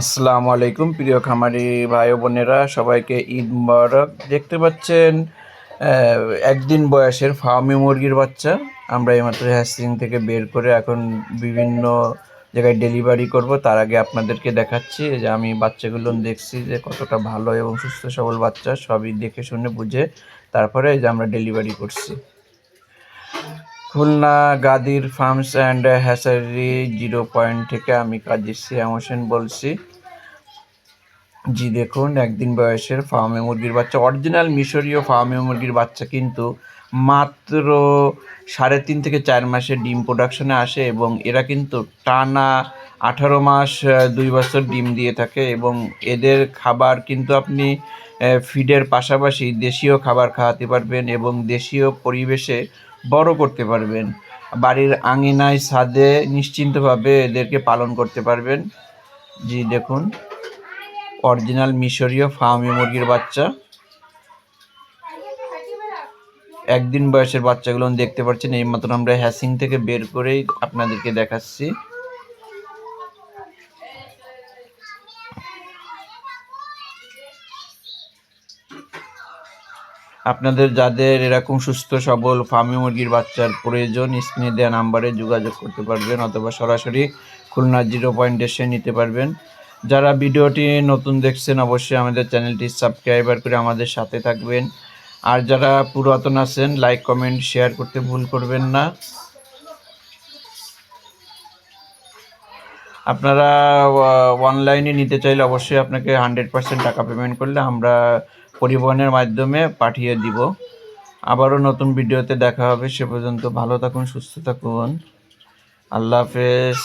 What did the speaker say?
আসসালামু আলাইকুম, প্রিয় খামারি ভাই বোনেরা, সবাইকে ঈদ মুবারক। দেখতে পাচ্ছেন একদিন বয়সের ফার্মি মুরগির বাচ্চা। আমরা এইমাত্র হ্যাসিং থেকে বের করে এখন বিভিন্ন জায়গায় ডেলিভারি করব। তার আগে আপনাদেরকে দেখাচ্ছি যে আমি বাচ্চাগুলো দেখছি যে কতটা ভালো এবং সুস্থ সবল বাচ্চা, সবই দেখে শুনে বুঝে তারপরে যে আমরা ডেলিভারি করছি। Khulna, Gadir farms and hatchery zero point থেকে আমি কাজী সিয়াম হোসেন বলছি। জি, দেখুন, একদিন বয়সের ফার্মে মুরগির বাচ্চা অরিজিনাল মিশরীয় ফার্মে মুরগির বাচ্চা কিন্তু মাত্র সাড়ে তিন থেকে চার মাসে ডিম প্রোডাকশনে আসে এবং এরা কিন্তু টানা আঠারো মাস দুই বছর ডিম দিয়ে থাকে এবং এদের খাবার কিন্তু আপনি ফিডের পাশাপাশি দেশীয় খাবার খাওয়াতে পারবেন এবং দেশীয় পরিবেশে বড় করতে পারবেন। বাড়ির আঙিনায় ছাদে নিশ্চিন্তভাবে এদেরকে পালন করতে পারবেন। জি, দেখুন। অরিজিনাল মিশরীয় ফার্মি মুরগির বাচ্চা। একদিন বয়সের বাচ্চাগুলো দেখতে পাচ্ছেন এই মাত্র আমরা হ্যাসিং থেকে বের করেই আপনাদেরকে দেখাচ্ছি। আপনাদের যাদের এরকম সুস্থ, সবল, ফার্মি মুরগির বাচ্চার প্রয়োজন, স্ক্রিনে দেওয়া নাম্বারে যোগাযোগ করতে পারবেন অথবা সরাসরি খুলনা জিরো পয়েন্ট এসে নিতে পারবেন। যারা ভিডিওটি নতুন দেখছেন, অবশ্যই আমাদের চ্যানেলটি সাবস্ক্রাইবার করে আমাদের সাথে থাকবেন। আর যারা পুরাতন আছেন, লাইক, কমেন্ট, শেয়ার করতে ভুল করবেন না। আপনারা অনলাইনে নিতে চাইলে অবশ্যই আপনাকে হান্ড্রেড পার্সেন্ট টাকা পেমেন্ট করলে আমরা পরিবহনের মাধ্যমে পাঠিয়ে দিব। আবারও নতুন ভিডিওতে দেখা হবে, সে পর্যন্ত ভালো থাকুন, সুস্থ থাকুন। আল্লাহ হাফেজ।